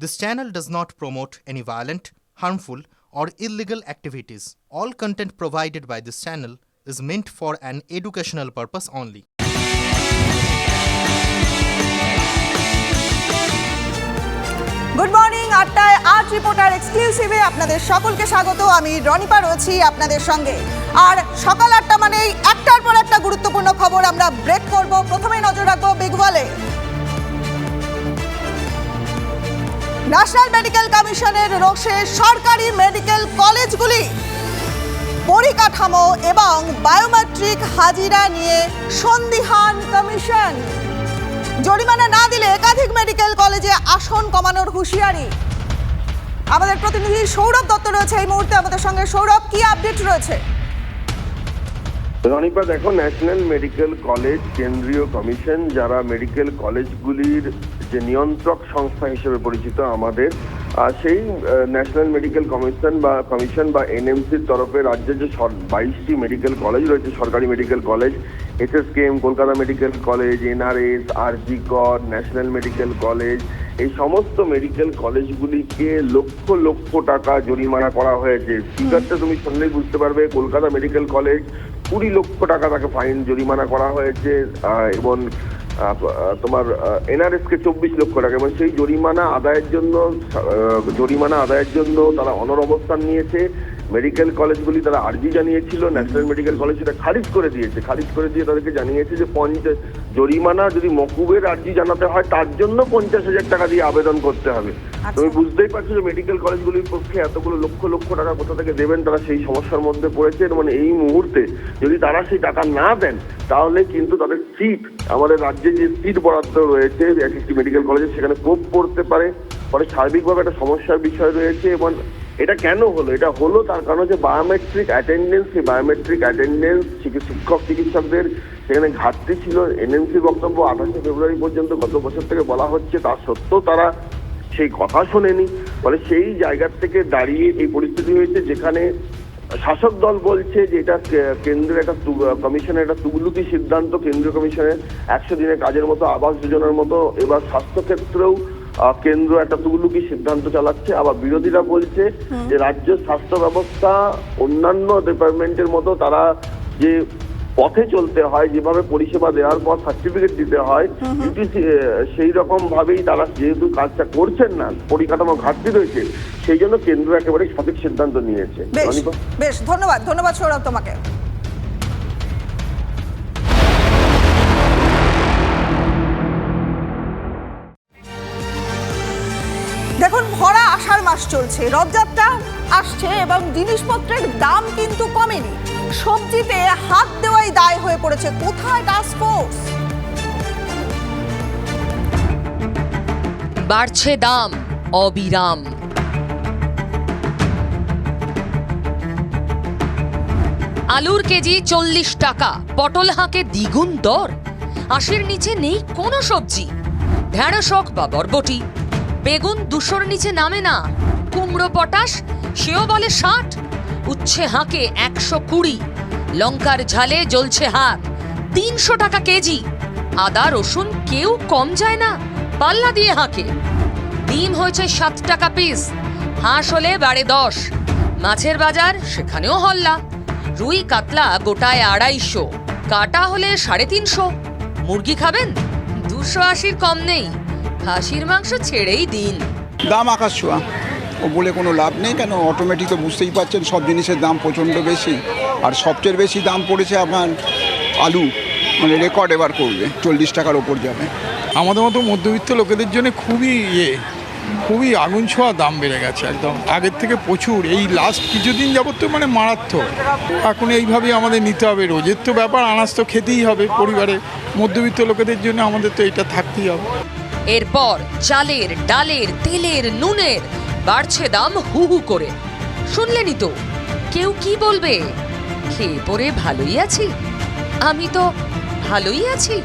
This channel does not promote any violent, harmful, or illegal activities. All content provided by this channel is meant for an educational purpose only. Good morning আটটায় আট reporter এক্সক্লুসিভে আপনাদের সকলকে স্বাগত আমি রনিপা রয়েছি আপনাদের সঙ্গে আর সকাল আটটা মানেই একটার পর একটা গুরুত্বপূর্ণ খবর আমরা ব্রেক করব প্রথমে নজর রাখব বিগওয়ালে ন্যাশনাল মেডিকেল কমিশনের রোষে সরকারি মেডিকেল কলেজগুলি। পরিকাঠামো এবং বায়োমেট্রিক হাজিরা নিয়ে সন্দিহান কমিশন জরিমানা না দিলে একাধিক মেডিকেল কলেজে আসন কমানোর হুঁশিয়ারি। আমাদের প্রতিনিধি সৌরভ দত্ত রয়েছে এই মুহূর্তে। আমাদের সঙ্গে সৌরভ, কি আপডেট রয়েছে? রনিপা, দেখো ন্যাশনাল মেডিকেল কলেজ কেন্দ্রীয় কমিশন, যারা মেডিকেল কলেজগুলির যে নিয়ন্ত্রক সংস্থা হিসেবে পরিচিত আমাদের সেই ন্যাশনাল মেডিকেল কমিশন বা কমিশন বা এনএমসির তরফে রাজ্যে যে বাইশটি মেডিকেল কলেজ রয়েছে, সরকারি medical college SSKM Kolkata medical college NRS RG Kar national medical college এই সমস্ত মেডিকেল কলেজগুলিকে লক্ষ লক্ষ টাকা জরিমানা করা হয়েছে। ফিগারটা তুমি শুনলেই বুঝতে পারবে কলকাতা মেডিকেল কলেজ কুড়ি লক্ষ টাকা তাকে ফাইন জরিমানা করা হয়েছে এবং তোমার এনআরএস কে চব্বিশ লক্ষ টাকা, এবং সেই জরিমানা আদায়ের জন্য জরিমানা আদায়ের জন্য তারা অনর অবস্থান নিয়েছে। মেডিকেল কলেজগুলি তারা আর্জি জানিয়েছিল ন্যাশনাল মেডিকেল কলেজ সেটা খারিজ করে দিয়েছে। খারিজ করে দিয়ে তাদেরকে জানিয়েছে যে পঞ্চাশ জরিমানা যদি মকুবের আর্জি জানাতে হয় তার জন্য পঞ্চাশ হাজার টাকা দিয়ে আবেদন করতে হবে। আচ্ছা। তুমি বুঝতেই পারছ যে মেডিকেল কলেজগুলির পক্ষে এতগুলো লক্ষ লক্ষ টাকা কোথা থেকে দেবেন তারা সেই সমস্যার মধ্যে পড়েছে। মানে এই মুহূর্তে যদি তারা সেই টাকা না দেন তাহলে কিন্তু তাদের সিট আমাদের রাজ্যে যে সিট বরাদ্দ রয়েছে এক একটি মেডিকেল কলেজে সেখানে কোপ পড়তে পারে। ফলে সার্বিকভাবে একটা সমস্যার বিষয় রয়েছে এবং এটা কেন হলো? এটা হলো তার কারণ হচ্ছে বায়োমেট্রিক অ্যাটেন্ডেন্স সেই বায়োমেট্রিক অ্যাটেন্ডেন্স শিক্ষক চিকিৎসকদের সেখানে ঘাটতি ছিল। এনএমসি বক্তব্য আঠাশে ফেব্রুয়ারি পর্যন্ত গত বছর থেকে বলা হচ্ছে তা সত্ত্বেও তারা সেই কথা শোনেনি। ফলে সেই জায়গার থেকে দাঁড়িয়ে এই পরিস্থিতি হয়েছে যেখানে শাসক দল বলছে যে এটা কেন্দ্রের একটা কমিশনের একটা তুগলুকি সিদ্ধান্ত। কেন্দ্রীয় কমিশনের একশো দিনের কাজের মতো আবাস যোজনার মতো এবার স্বাস্থ্য ক্ষেত্রেও আহ, কেন্দ্র একটা তুগলুকি সিদ্ধান্ত চালাচ্ছে আবার বিরোধীরা বলছে যে রাজ্য স্বাস্থ্য ব্যবস্থা অন্যান্য ডিপার্টমেন্টের মতো তারা যে পথে চলতে হয় যেভাবে পরিষেবা দেওয়ার পর সার্টিফিকেট দিতে হয় ইউটিসি সেই রকম ভাবেই তারা যেহেতু কাজটা করছেন না পরিকাঠামো ঘাটতি রয়েছে সেই জন্য কেন্দ্র একেবারে সঠিক সিদ্ধান্ত নিয়েছে। বেশ বেশ ধন্যবাদ ধন্যবাদ সৌরভ তোমাকে। ভরা আষাঢ় মাস চলছে। রথযাত্রা আসছে এবং জিনিসপত্রের দাম কিন্তু কমেনি। সবজিতে হাত দেওয়াই দায় হয়ে পড়েছে কোথায় টাস্ক ফোর্স বাড়ছে দাম, অবিরাম। আলুর কেজি চল্লিশ টাকা, পটল হাঁকে দ্বিগুণ দর। আশির নিচে নেই কোনো সবজি। ঢেঁড়স হোক বা বরবটি। বেগুন দুশোর নিচে নামে না। কুমড়ো পটাশ, সেও বলে ষাট। উচ্ছে হাঁকে একশো কুড়ি। লঙ্কার ঝালে জ্বলছে হাত, তিনশো টাকা কেজি। আদা, রসুন কেউ কম যায় না, পাল্লা দিয়ে হাঁকে। ডিম হয়েছে সাত টাকা পিস, হাঁস হলে বাড়ে দশ। মাছের বাজার, সেখানেও হল্লা। রুই কাতলা গোটায় আড়াইশো, কাটা হলে সাড়ে তিনশো। মুরগি খাবেন? দুশো আশির কম নেই। খাসির মাংস ছেড়েই দিন। দাম আকাশ ছোঁয়া। ও বলে কোনো লাভ নেই কেন? অটোমেটিক তো বুঝতেই পারছেন সব জিনিসের দাম প্রচণ্ড বেশি। আর সবচেয়ে বেশি দাম পড়েছে আপনার আলু। মানে রেকর্ড এবার করবে চল্লিশ টাকার ওপর যাবে। আমাদের মতো মধ্যবিত্ত লোকেদের জন্য খুবই ইয়ে খুবই আগুন ছোঁয়া দাম বেড়ে গেছে একদম। আগের থেকে প্রচুর। এই লাস্ট কিছুদিন যাবত তো মানে মারাত্মক। এখন এইভাবেই আমাদের নিতে হবে। রোজের তো ব্যাপার আনাজ তো খেতেই হবে পরিবারে। মধ্যবিত্ত লোকেদের জন্য আমাদের তো এটা থাকতেই হবে। এরপর চালের ডালের, তেলের, নুনের বাড়ছে দাম হু হু করে। শুনলেনি তো কেউ কি বলবে? খেয়ে পরে ভালোই আছি। আমি তো ভালোই আছি।